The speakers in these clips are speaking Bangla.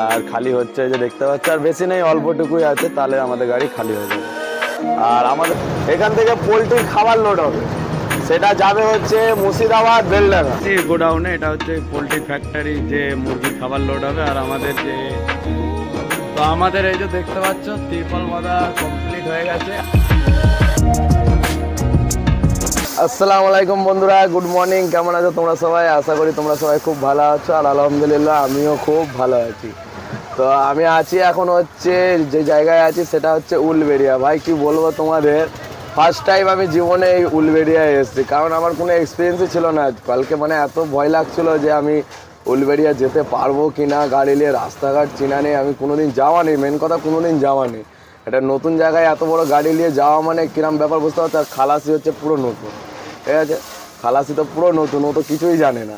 আর খালি হচ্ছে যে দেখতে পাচ্ছ, আর বেশি নেই, অল্পটুকুই আছে, তাহলে আমাদের গাড়ি খালি হয়ে যাবে। আর আমাদের এখান থেকে পোলট্রির খাবার লোড হবে। সেটা যাবে হচ্ছে মুর্শিদাবাদ, বেলডাঙ্গা। গোডাউনে এটা হচ্ছে পোলট্রি ফ্যাক্টরি যে মুরগির খাবার লোড হবে, আর আমাদের যে তো আমাদের এই যে দেখতে পাচ্ছ, ত্রিপল বাঁধা কমপ্লিট হয়ে গেছে। আসসালামু আলাইকুম বন্ধুরা, গুড মর্নিং, কেমন আছো তোমরা সবাই? আশা করি তোমরা সবাই খুব ভালো আছো, আর আলহামদুলিল্লাহ আমিও খুব ভালো আছি। তো আমি আছি এখন হচ্ছে, যে জায়গায় আছি সেটা হচ্ছে উলবেড়িয়া। ভাই, কি বলব তোমাদের? ফার্স্ট টাইম আমি জীবনে এই উলবেড়িয়ায় এসেছি, কারণ আমার কোনো এক্সপিরিয়েন্সই ছিল না কালকে মানে এত ভয় লাগছিল যে আমি উলবেড়িয়া যেতে পারব কি না গাড়ি নিয়ে, রাস্তাঘাট চিনা নেই, আমি কোনোদিন যাওয়া নেই মেন কথা কোনোদিন যাওয়া নেই। একটা নতুন জায়গায় এত বড় গাড়ি নিয়ে যাওয়া মানে কিরম ব্যাপার বুঝতে পারছ? আর খালাসি হচ্ছে পুরো নতুন। ঠিক আছে? খালাসি তো পুরো নতুন, ও তো কিছুই জানে না।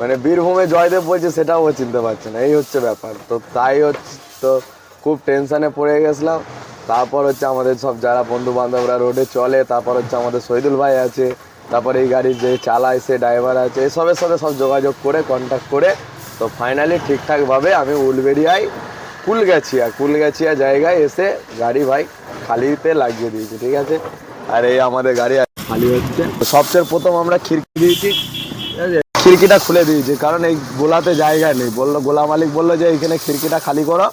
মানে বীরভূমে জয়দেব বলছে, সেটাও ও চিনতে পারছে না। এই হচ্ছে ব্যাপার। তো তাই হচ্ছে, তো খুব টেনশানে পড়ে গেছিলাম। তারপর হচ্ছে আমাদের সব যারা বন্ধু বান্ধবরা রোডে চলে, তারপর হচ্ছে আমাদের শহীদুল ভাই আছে, তারপর এই গাড়ির যে চালায়, সে ড্রাইভার আছে, এসবের সাথে সব যোগাযোগ করে কন্ট্যাক্ট করে, তো ফাইনালি ঠিকঠাকভাবে আমি উলবেড়িয়ায় কুলগাছিয়া কুলগাছিয়া জায়গায় এসে গাড়ি ভাই খালিতে লাগিয়ে দিয়েছি, ঠিক আছে? আর এই আমাদের গাড়ি খালি হচ্ছে। সবচেয়ে প্রথম আমরা খিড়কি দিয়েছি? খিড়কিটা খুলে দিয়েছি, কারণ এই গোলাতে জায়গা নেই। বলল, গোলা মালিক বলল যে এইখানে খিড়কিটা খালি করো।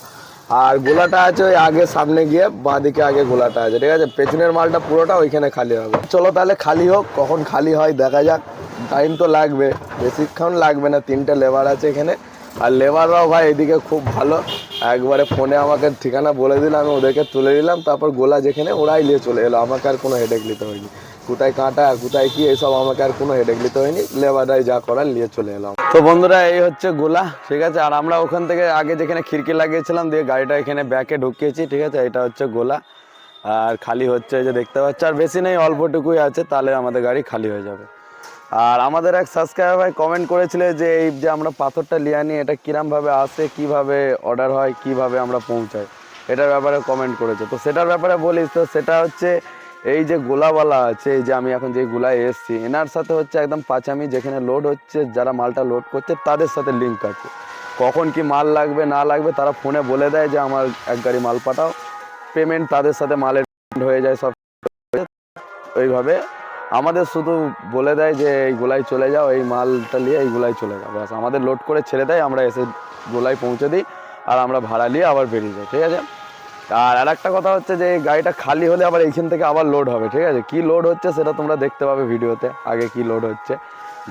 আর গোলাটা আছে ওই আগে সামনে গিয়ে বাঁ দিকে আগে গোলাটা আছে, ঠিক আছে? পেছনের মালটা পুরোটা ওইখানে খালি হবে। চলো তাহলে খালি হোক, কখন খালি হয় দেখা যাক। টাইম তো লাগবে, বেশিক্ষণ লাগবে না, তিনটে লেবার আছে এখানে। আর লেবাররাও ভাই এদিকে খুব ভালো। একবারে ফোনে আমাকে ঠিকানা বলে দিল, আমি ওদেরকে তুলে দিলাম, তারপর গোলা যেখানে, ওরাই নিয়ে চলে এলো। আমাকে আর কোনো হেডেক নিতে হয়নি। কোথায় কাঁটা, কোথায় কি এইসব আমাকে আর কোনো হেডেক নিতে হয়নি। লেবাররাই যা করার নিয়ে চলে এলাম। তো বন্ধুরা, এই হচ্ছে গোলা, ঠিক আছে? আর আমরা ওখান থেকে আগে যেখানে খিড়কি লাগিয়েছিলাম, দিয়ে গাড়িটা এখানে ব্যাকে ঢুকিয়েছি, ঠিক আছে? এটা হচ্ছে গোলা। আর খালি হচ্ছে যে দেখতে পাচ্ছ, আর বেশি নেই, অল্পটুকুই আছে, তাহলে আমাদের গাড়ি খালি হয়ে যাবে। আর আমাদের এক সাবস্ক্রাইবার ভাই কমেন্ট করেছিল যে, এই যে আমরা পাথরটা লিয়ে আনি, এটা কিরমভাবে আসে, কীভাবে অর্ডার হয়, কীভাবে আমরা পৌঁছাই? এটার ব্যাপারে কমেন্ট করেছে। তো সেটার ব্যাপারে বলিস তো, সেটা হচ্ছে এই যে গোলাওয়ালা আছে, এই যে আমি এখন যে গোলায় এসছি, এনার সাথে হচ্ছে একদম পাঁচামি, যেখানে লোড হচ্ছে, যারা মালটা লোড করছে, তাদের সাথে লিঙ্ক আছে। কখন কি মাল লাগবে, না লাগবে, তারা ফোনে বলে দেয় যে, আমার এক গাড়ি মাল পাঠাও। পেমেন্ট তাদের সাথে মালের হয়ে যায়, সব। ওইভাবে আমাদের শুধু বলে দেয় যে, এই গোলায় চলে যাও, এই মালটা নিয়ে এই গোলায় চলে যাও। ব্যাস আমাদের লোড করে ছেড়ে দেয়, আমরা এসে গোলায় পৌঁছে দিই, আর আমরা ভাড়া নিয়ে আবার বেরিয়ে যাই, ঠিক আছে? আর আর একটা কথা হচ্ছে যে গাড়িটা খালি হলে আবার এইখান থেকে আবার লোড হবে, ঠিক আছে? কি লোড হচ্ছে সেটা তোমরা দেখতে পাবে ভিডিওতে, আগে কি লোড হচ্ছে।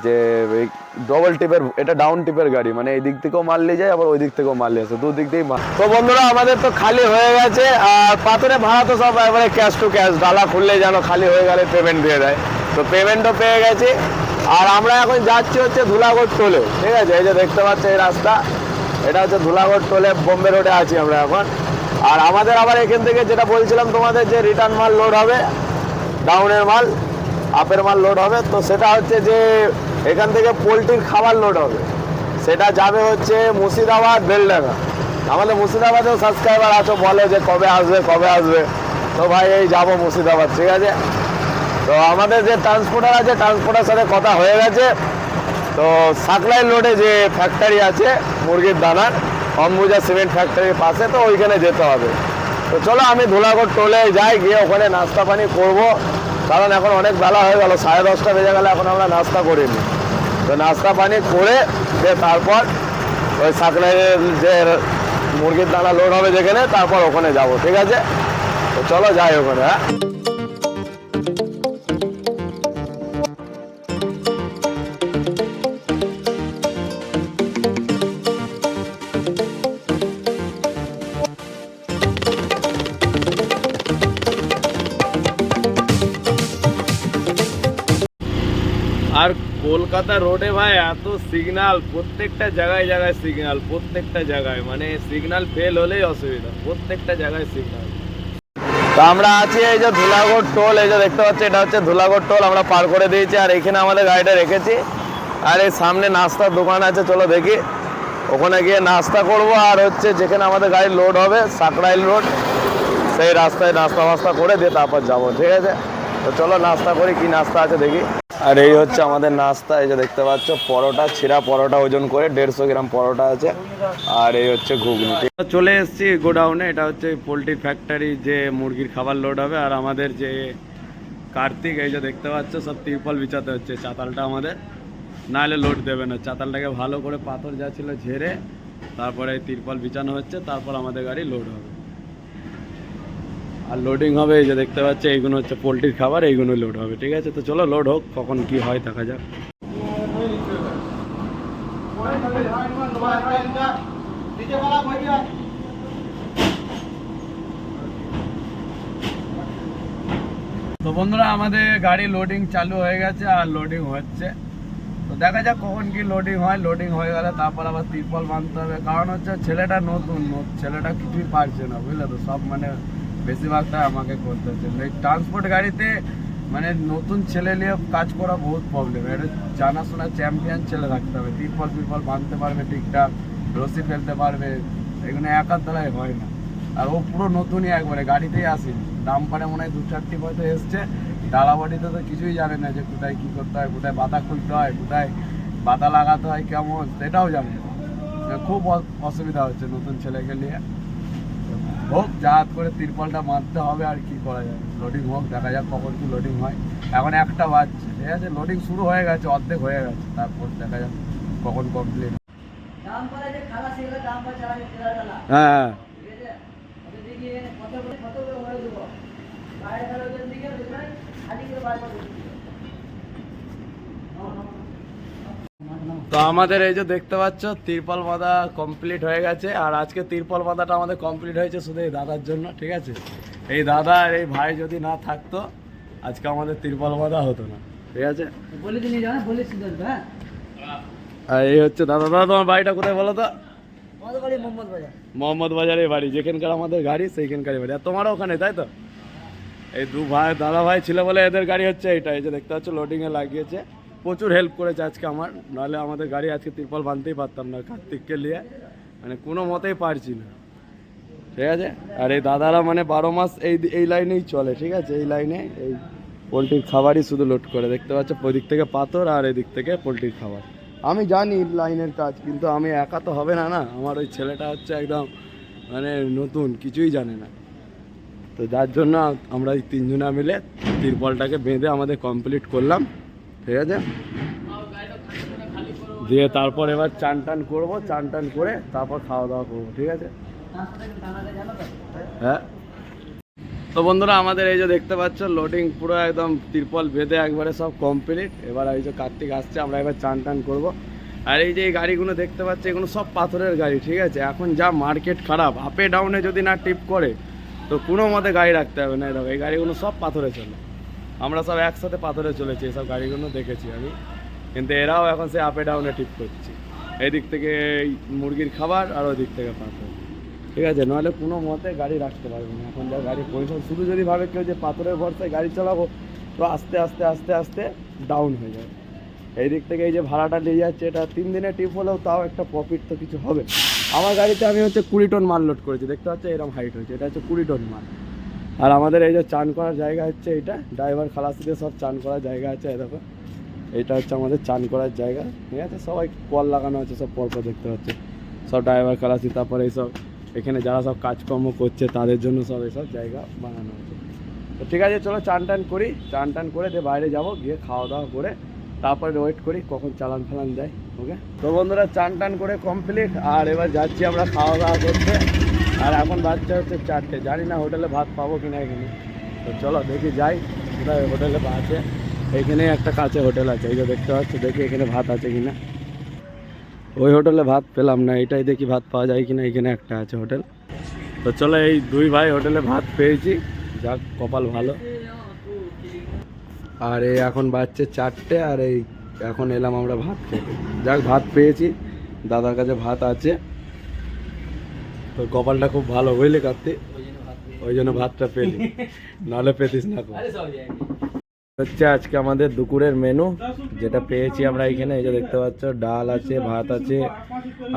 যে এই ডবল টিপের এটা ডাউন টিপের গাড়ি মানে এই দিক থেকেও মাল নিয়ে যায়, আবার ওই দিক থেকেও মাল নিয়ে আসে, দু দিক থেকেই তো বন্ধুরা, আমাদের তো খালি হয়ে গেছে, আর পাথরে ভাড়া তো সব এবারে ক্যাশ টু ক্যাশ ডালা খুললে যেন খালি হয়ে গেলে পেমেন্ট দিয়ে দেয়। তো পেমেন্টও পেয়ে গেছি, আর আমরা এখন যাচ্ছি হচ্ছে ধুলাগড় টোলে, ঠিক আছে? এই যে দেখতে পাচ্ছ এই রাস্তা, এটা হচ্ছে ধুলাগড় টোলে, বোম্বে রোডে আছি আমরা এখন। আর আমাদের আবার এখান থেকে যেটা বলছিলাম তোমাদের যে রিটার্ন মাল লোড হবে ডাউনের মাল আপের মাল লোড হবে, তো সেটা হচ্ছে যে এখান থেকে পোলট্রির খাবার লোড হবে। সেটা যাবে হচ্ছে মুর্শিদাবাদ, বেলডাঙ্গা। আমাদের মুর্শিদাবাদেও সাবস্ক্রাইবার আছো, বলে যে কবে আসবে কবে আসবে। তো ভাই, এই যাব মুর্শিদাবাদ, ঠিক আছে? তো আমাদের যে ট্রান্সপোর্টার আছে ট্রান্সপোর্টার সাথে কথা হয়ে গেছে। তো সাকলাই লোডে যে ফ্যাক্টরি আছে, মুরগির দানার অম্বুজা সিমেন্ট ফ্যাক্টরির পাশে, তো ওইখানে যেতে হবে। তো চলো আমি ধুলাগড় টোলে যাই, গিয়ে ওখানে নাস্তা পানি করব। কারণ এখন অনেক বেলা হয়ে গেল, সাড়ে দশটা বেজে গেলে এখন আমরা নাস্তা করিনি। তো নাস্তা পানি করে তারপর ওই সাকলাইয়ের যে মুরগির দানা লোড হবে যেখানে, তারপর ওখানে যাব, ঠিক আছে? তো চলো যাই ওখানে হ্যাঁ? কলকাতা রোডে ভাই, এত সিগনাল প্রত্যেকটা জায়গায় জায়গায় সিগনাল প্রত্যেকটা জায়গায়। মানে সিগনাল ফেল হলেই অসুবিধা, প্রত্যেকটা জায়গায় সিগনাল তো আমরা আছি এই যে ধুলাগড় টোল, এই যে দেখতে পাচ্ছি, এটা হচ্ছে ধুলাগড় টোল, আমরা পার করে দিয়েছি, আর এখানে আমাদের গাড়িটা রেখেছি। আর এই সামনে নাস্তার দোকান আছে, চলো দেখি। ওখানে গিয়ে নাস্তা করব, আর হচ্ছে যেখানে আমাদের গাড়ি লোড হবে, সাকরাইল রোড সেই রাস্তায় নাস্তা ফাস্তা করে দিয়ে তারপর যাব, ঠিক আছে? তো চলো নাস্তা করি, কি নাস্তা আছে দেখি। আর এই হচ্ছে আমাদের নাস্তা, এই যে দেখতে পাচ্ছ, পরোটা, ছিঁড়া পরোটা ওজন করে দেড়শো গ্রাম পরোটা আছে। আর এই হচ্ছে ঘুগনি। চলে এসেছি গোডাউনে, এটা হচ্ছে পোলট্রি ফ্যাক্টরি যে মুরগির খাবার লোড হবে। আর আমাদের যে কার্তিক, এই যে দেখতে পাচ্ছ, সব তিরপল বিছাতে হচ্ছে, চাতালটা আমাদের। নাহলে লোড দেবে না, চাতালটাকে ভালো করে পাথর যা ছিল ঝেড়ে তারপরে তিরপল বিছানো হচ্ছে, তারপর আমাদের গাড়ি লোড হবে। আর লোডিং হবে এই যে দেখতে পাচ্ছি এইগুলো হচ্ছে পোলট্রির খাবার, এইগুলো লোড হবে, ঠিক আছে? তো চলো লোড হোক, কখন কি হয়, দেখা যাক। তো বন্ধুরা, আমাদের গাড়ি লোডিং চালু হয়ে গেছে আর লোডিং হচ্ছে। তো দেখা যাক কখন কি লোডিং হয়। লোডিং হয়ে গেলে তারপর আবার তিরপল বাঁধতে হবে। কারণ হচ্ছে ছেলেটা নতুন, ছেলেটা কিছুই পারছে না, বুঝলে তো? সব মানে বেশিরভাগটা আমাকে করতে হচ্ছে। এই ট্রান্সপোর্ট গাড়িতে মানে নতুন ছেলে নিয়ে কাজ করা বহুত প্রবলেম এটা জানাশোনা চ্যাম্পিয়ন ছেলে রাখতে হবে। তিরপল তিরপল বাঁধতে পারবে ঠিকঠাক, রশি ফেলতে পারবে। এগুলো একার দ্বারাই হয় না। আর ও পুরো নতুনই একবারে, গাড়িতেই আসেনি। দাম পারে মনে হয় দু চারটি হয়তো এসছে। ডালাবাড়িতে তো কিছুই জানে না যে কোথায় কী করতে হয়, কোথায় বাতা খুলতে হয়, কোথায় বাতা লাগাতে হয়, কেমন, সেটাও জানে না। খুব অসুবিধা হচ্ছে নতুন ছেলেকে নিয়ে। হোক যা করে তিরপলটা মারতে হবে আর কি করা যাবে লোডিং হোক দেখা যাক কখন কি লোডিং হয়। এখন একটা বাজছে ঠিক আছে? লোডিং শুরু হয়ে গেছে অর্ধেক হয়ে গেছে। তারপর দেখা যাক কখন কমপ্লিট হ্যাঁ। হ্যাঁ ঠিক আছে ওদের দিকে কত করে কত করে হয়ে দেবো বাইরে তাহলে ওদের দিকে দেখবেন খালি করে বার করে দিচ্ছি। তো আমাদের এই যে দেখতে পাচ্ছ তিরপল বাঁধা কমপ্লিট হয়ে গেছে। আর আজকে তিরপল বাঁধাটা আমাদের কমপ্লিট হয়েছে শুধু এই দাদার জন্য ঠিক আছে? এই দাদা আর এই ভাই যদি না থাকতো আজকে আমাদের তিরপল বাঁধা হতো না ঠিক আছে? হ্যাঁ? আর এই হচ্ছে দাদা। দাদা তোমার বাড়িটা কোথায় বলো তো? আমাদের মোহাম্মদ বাজার। মোহাম্মদ বাজারের বাড়ি যেখানকার আমাদের গাড়ি সেইখানকারই বাড়ি। আর তোমারও ওখানে তাই তো? এই দু ভাই দাদা ভাই ছিল বলে এদের গাড়ি হচ্ছে এটা এই যে দেখতে পাচ্ছ লোডিংয়ে লাগিয়েছে। প্রচুর হেল্প করেছে আজকে আমার। নাহলে আমাদের গাড়ি আজকে তিরপল বাঁধতেই পারতাম না কার্তিককে নিয়ে। মানে কোনো মতেই পারছি না। ঠিক আছে? আর এই দাদারা মানে বারো মাস এই এই লাইনেই চলে, ঠিক আছে? এই লাইনে এই পোলট্রির খাবারই শুধু লোড করে। দেখতে পাচ্ছ ওই দিক থেকে পাথর আর এই দিক থেকে পোলট্রির খাবার। আমি জানি লাইনের কাজ, কিন্তু আমি একা তো হবে না না? আমার ওই ছেলেটা হচ্ছে একদম মানে নতুন, কিছুই জানে না। তো যার জন্য আমরা এই তিনজনা মিলে তিরপলটাকে বেঁধে আমাদের কমপ্লিট করলাম। ঠিক আছে? দিয়ে তারপর এবার চান টান করব, চান টান করে তারপর খাওয়া দাওয়া করব, ঠিক আছে? হ্যাঁ। তো বন্ধুরা, আমাদের এই যে দেখতে পাচ্ছ লোডিং পুরো একদম তিরপল বেঁধে একবারে সব কমপ্লিট এবার এই যে কার্তিক আসছে, আমরা এবার চান টান করব। আর এই যে এই গাড়িগুলো দেখতে পাচ্ছি, এগুলো সব পাথরের গাড়ি, ঠিক আছে? এখন যা মার্কেট খারাপ আপে ডাউনে যদি না টিপ করে, তো কোনো মতে গাড়ি রাখতে হবে না। এরকম এই গাড়িগুলো সব পাথরে চলে আমরা সব একসাথে পাথরে চলেছি এইসব গাড়িগুলো দেখেছি আমি। কিন্তু এরাও এখন সে আপে ডাউনে টিপ করছে। এই দিক থেকে মুরগির খাবার আর ওই দিক থেকে পাথর। ঠিক আছে, নাহলে কোনো মতে গাড়ি রাখতে পারবে না। এখন যা গাড়ি পরিশ্রম শুধু যদি ভাবে কেউ যে পাথরের ভরসায় গাড়ি চালাবো, তো আস্তে আস্তে আস্তে আস্তে ডাউন হয়ে যাবে। এই দিক থেকে এই যে ভাড়াটা নিয়ে যাচ্ছে, এটা তিন দিনে টিপ হলেও তাও একটা প্রফিট তো কিছু হবে। আমার গাড়িতে আমি হচ্ছে কুড়ি টন মাল লোড করেছি। দেখতে পাচ্ছ এরকম হাইট হয়েছে। এটা হচ্ছে কুড়ি টন মাল। আর আমাদের এই যে চান করার জায়গা হচ্ছে এইটা ড্রাইভার খালাসিদের সব চান করার জায়গা আছে দেখো। এইটা হচ্ছে আমাদের চান করার জায়গা, ঠিক আছে? সবাই কল লাগানো আছে, সব পরপর দেখতে পাচ্ছে। সব ড্রাইভার খালাসি তারপরে এইসব এখানে যারা সব কাজকর্ম করছে, তাদের জন্য সব এইসব জায়গা বানানো আছে। তো ঠিক আছে, চলো চান টান করি, চান টান করে দিয়ে বাইরে যাব, গিয়ে খাওয়া দাওয়া করে তারপরে ওয়েট করি কখন চালান ফালান দেয় ওকে তো বন্ধুরা, চান টান করে কমপ্লিট আর এবার যাচ্ছি আমরা খাওয়া দাওয়া করতে। আর এখন বাচ্চা হচ্ছে চারটে। জানি না হোটেলে ভাত পাবো কিনা এখানে। তো চলো দেখি যাই, কোথায় হোটেলে আছে। এইখানেই একটা কাছে হোটেল আছে, এই যে দেখতে পাচ্ছ, দেখি এখানে ভাত আছে কিনা। ওই হোটেলে ভাত পেলাম না, এটাই দেখি ভাত পাওয়া যায় কিনা, এখানে একটা আছে হোটেল তো চলো এই দুই ভাই হোটেলে ভাত পেয়েছি, যাক, কপাল ভালো। আর এই এখন বাজছে চারটে, আর এই এখন এলাম আমরা ভাত খেতে। যাক, ভাত পেয়েছি, দাদার কাছে ভাত আছে। তো কপালটা খুব ভালো বুঝলি কার্তিক? ওই জন্য ভাতটা পেলি। নাহলে পেতিস না হচ্ছে আজকে আমাদের দুপুরের মেনু যেটা পেয়েছি আমরা এখানে এই যে দেখতে পাচ্ছ ডাল আছে ভাত আছে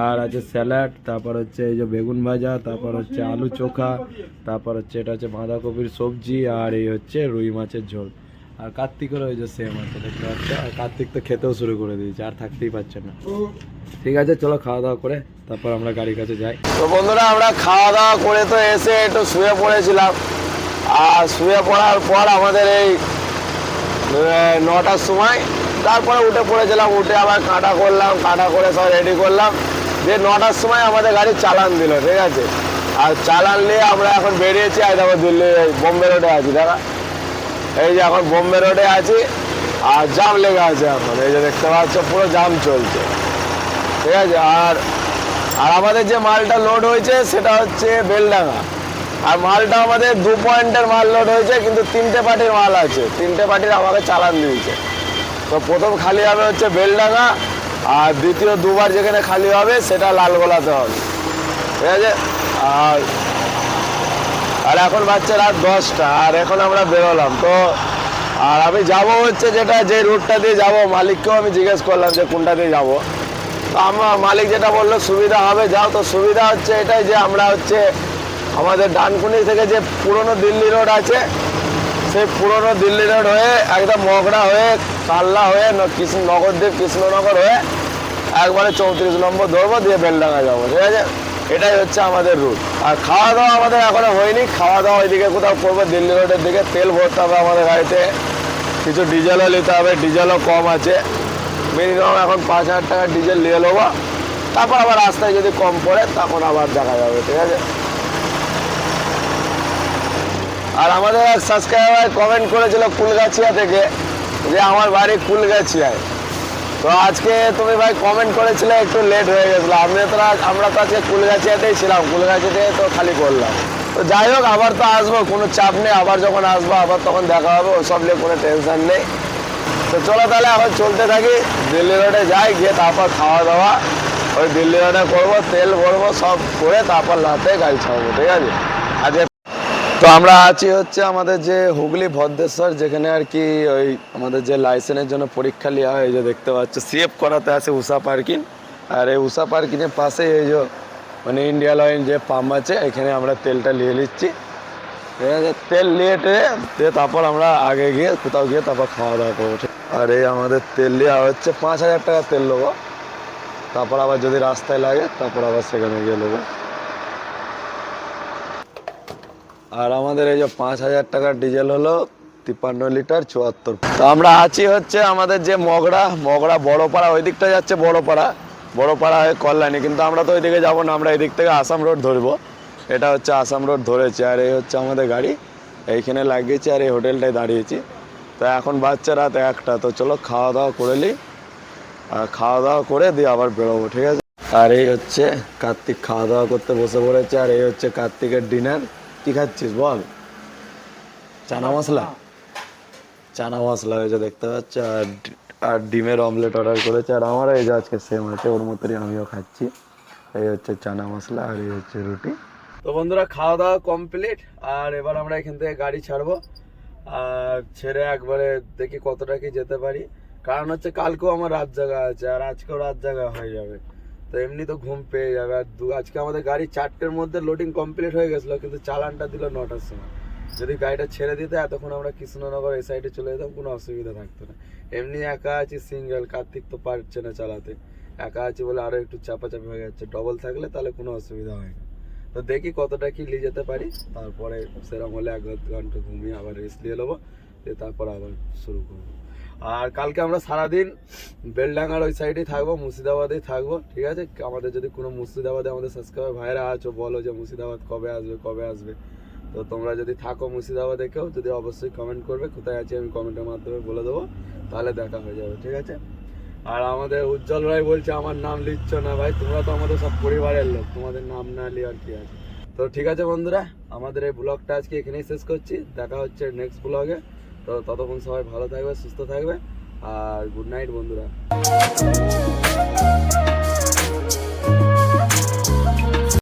আর আছে স্যালাড তারপর হচ্ছে এই যে বেগুন ভাজা তারপর হচ্ছে আলু চোখা তারপর হচ্ছে এটা হচ্ছে বাঁধাকপির সবজি আর এই হচ্ছে রুই মাছের ঝোল। আর কার্তিকের ওই যে সেম আছে দেখতে পাচ্ছ? আর কার্তিক তো খেতেও শুরু করে দিয়েছে আর থাকতেই পারছে না। ঠিক আছে চলো খাওয়া দাওয়া করে তারপর আমরা গাড়ির কাছে যাই। তো বন্ধুরা, আমরা খাওয়া দাওয়া করে তো এসে একটু শুয়ে পড়েছিলাম। আর শুয়ে পড়ার পর আমাদের এই নটার সময় তারপরে উঠে পড়েছিলাম, উঠে আবার কাটা করলাম, কাটা করে সব রেডি করলাম। যে নটার সময় আমাদের গাড়ি চালান দিল, ঠিক আছে? আর চালান নিয়ে আমরা এখন বেরিয়েছি আর দেখো দিল্লি বোম্বে রোডে আছি, দাদা। এই যে এখন বোম্বে রোডে আছি, আর জাম লেগে আছে এখন, এই যে দেখতে পাচ্ছ, পুরো জাম চলছে। ঠিক আছে? আর আর আমাদের যে মালটা লোড হয়েছে, সেটা হচ্ছে বেলডাঙ্গা। আর মালটা আমাদের দু পয়েন্টের মাল লোড হয়েছে, কিন্তু তিনটে পার্টির মাল আছে। তিনটে পার্টির আমাকে চালান দিয়েছে। তো প্রথম খালি হবে হচ্ছে বেলডাঙ্গা, আর দ্বিতীয় দুবার যেখানে খালি হবে, সেটা লালগোলাতে হবে। ঠিক আছে? আর আর এখন বাচ্চা রাত দশটা, আর এখন আমরা বেরোলাম। তো আর আমি যাব হচ্ছে যেটা, যে রুটটা দিয়ে যাব, মালিককেও আমি জিজ্ঞেস করলাম যে কোনটা দিয়ে যাব। তো আমার মালিক যেটা বলল, সুবিধা হবে, যাও। তো সুবিধা হচ্ছে এটাই যে আমরা হচ্ছে আমাদের ডানকুনি থেকে যে পুরনো দিল্লি রোড আছে, সেই পুরনো দিল্লি রোড হয়ে একদম মগড়া হয়ে কাল্লা হয়ে কৃষ্ণ নগরদ্বীপ, কৃষ্ণনগর হয়ে একবারে চৌত্রিশ নম্বর ধরবো দিয়ে বেলডাঙ্গা যাব, ঠিক আছে? এটাই হচ্ছে আমাদের রুট আর খাওয়া দাওয়া আমাদের এখনও হয়নি খাওয়া দাওয়া ওইদিকে কোথাও করব দিল্লি রোডের দিকে, তেল ভরতে হবে আমাদের গাড়িতে, কিছু ডিজেলও নিতে হবে ডিজেলও কম আছে। মিনিমাম এখন পাঁচ হাজার টাকা ডিজেল নিয়ে নেব। তারপর আবার রাস্তায় যদি কম পড়ে, তখন আবার দেখা যাবে, ঠিক আছে? আর আমাদের এক সাবস্ক্রাইবার কমেন্ট করেছিল কুলগাছিয়া থেকে, যে আমার বাড়ি কুলগাছিয়ায়। তো আজকে তুমি ভাই কমেন্ট করেছিলে, একটু লেট হয়ে গেছিল। আমি তো আমরা তো আজকে কুলগাছিয়াতেই ছিলাম কুলগাছিয়াতে তো খালি করলাম। তো যাই হোক, আবার তো আসব, কোনো চাপ নেই। আবার যখন আসব, আবার তখন দেখা হবে, ওসব নিয়ে কোনো টেনশন নেই। তো চলো তাহলে এখন চলতে থাকি। দিল্লি রোডে যাই, গিয়ে তারপর খাওয়া দাওয়া। ওই দিল্লি রোডে করব, তেল ভরবো, সব করে তারপর রাতে গাড়ি ছাড়বো, ঠিক আছে? আজকে তো আমরা আছি হচ্ছে আমাদের যে হুগলি ভদ্রেশ্বর, যেখানে আর কি ওই আমাদের যে লাইসেন্সের জন্য পরীক্ষা নেওয়া হয়, এই যে দেখতে পাচ্ছ সিএফ করাতে আছে উষা পার্কিং আর এই উষা পার্কিংয়ের পাশে এই যে মানে ইন্ডিয়া অয়েল যে পাম্প আছে, এখানে আমরা তেলটা নিয়ে নিচ্ছি। ঠিক আছে? তেল নিয়ে তারপর আমরা আগে গিয়ে কোথাও গিয়ে তারপর খাওয়া দাওয়া করব? আর এই আমাদের তেল নেওয়া হচ্ছে পাঁচ হাজার টাকা তেল নেব। তারপর আবার যদি রাস্তায় লাগে, তারপর আবার সেখানে গিয়ে নেব। আর আমাদের এই যে পাঁচ হাজার টাকার ডিজেল হলো তিপ্পান্ন লিটার চুয়াত্তর। তো আমরা আছি হচ্ছে আমাদের যে মগড়া মগড়া বড়পাড়া, ওই দিকটা যাচ্ছে বড়পাড়া। বড়পাড়া হয়ে কল্যাণী, কিন্তু আমরা তো ওইদিকে যাব না, আমরা এদিক থেকে আসাম রোড ধরবো। এটা হচ্ছে আসাম রোড ধরেছি, আর এই হচ্ছে আমাদের গাড়ি। এইখানে লাগিয়েছি আর এই হোটেলটায় দাঁড়িয়েছি। তো এখন বাচ্চা রাত একটা, তো চলো খাওয়া দাওয়া করে নিই আর খাওয়া দাওয়া করে দিয়ে আবার বেরোবো, ঠিক আছে? আর এই হচ্ছে কার্তিক খাওয়া দাওয়া করতে বসে পড়েছে, আর এই হচ্ছে কার্তিকের ডিনার। কি খাচ্ছিস বল? চানা মশলা? চানা মশলা হয়েছে দেখতে পাচ্ছ, আর আর ডিমের অমলেট অর্ডার করেছে, আর আমারও এই যে আজকে সেম আছে, ওর মতোই আমিও খাচ্ছি। এই হচ্ছে চানা মশলা, আর এই হচ্ছে রুটি। তো বন্ধুরা, খাওয়া দাওয়া কমপ্লিট আর এবার আমরা এখান থেকে গাড়ি ছাড়বো। ছেড়ে একবারে দেখি কতটা কি যেতে পারি। কারণ হচ্ছে কালকেও আমার রাত জায়গা আছে, আর আজকেও রাত জায়গা হয়ে যাবে। তো এমনি তো ঘুম পেয়ে যাবে। আর দু আজকে আমাদের গাড়ি চারটের মধ্যে লোডিং কমপ্লিট হয়ে গেছিল, কিন্তু চালানটা দিল নটার সময়। যদি গাড়িটা ছেড়ে দিতে এতক্ষণ আমরা কৃষ্ণনগর এই সাইডে চলে যেতাম, কোনো অসুবিধা থাকতো না। এমনি একা আছি সিঙ্গেল কার্তিক তো পারছে না চালাতে। একা আছি বলে আরও একটু চাপাচাপি হয়ে যাচ্ছে। ডবল থাকলে তাহলে কোনো অসুবিধা হয় না। তো দেখি কতটা কি নিয়ে যেতে পারি। তারপরে সেরকম হলে এক ঘণ্টা ঘুমিয়ে আবার রেস্ট নিয়ে নেব তারপর আবার শুরু করব। আর কালকে আমরা সারাদিন বেলডাঙ্গার ওই সাইডেই থাকব, মুর্শিদাবাদেই থাকব, ঠিক আছে? আমাদের যদি কোনো মুর্শিদাবাদে আমাদের সাবস্ক্রাইবার ভাইরা আছো, বলো যে মুর্শিদাবাদ কবে আসবে কবে আসবে। তো তোমরা যদি থাকো মুর্শিদাবাদে কেউ, যদি অবশ্যই কমেন্ট করবে, কোথায় আছি আমি কমেন্টের মাধ্যমে বলে দেবো, তাহলে দেখা হয়ে যাবে, ঠিক আছে? আর আমাদের উজ্জ্বল রায় বলছে, আমার নাম লিখছ না ভাই, তোমরা তো আমাদের সব পরিবারের লোক, তোমাদের নাম না লি আর কি আছে? তো ঠিক আছে বন্ধুরা, আমাদের এই ব্লগটা আজকে এখানেই শেষ করছি, দেখা হচ্ছে নেক্সট ব্লগে তো ততক্ষণ সবাই ভালো থাকবে, সুস্থ থাকবে, আর গুড নাইট বন্ধুরা।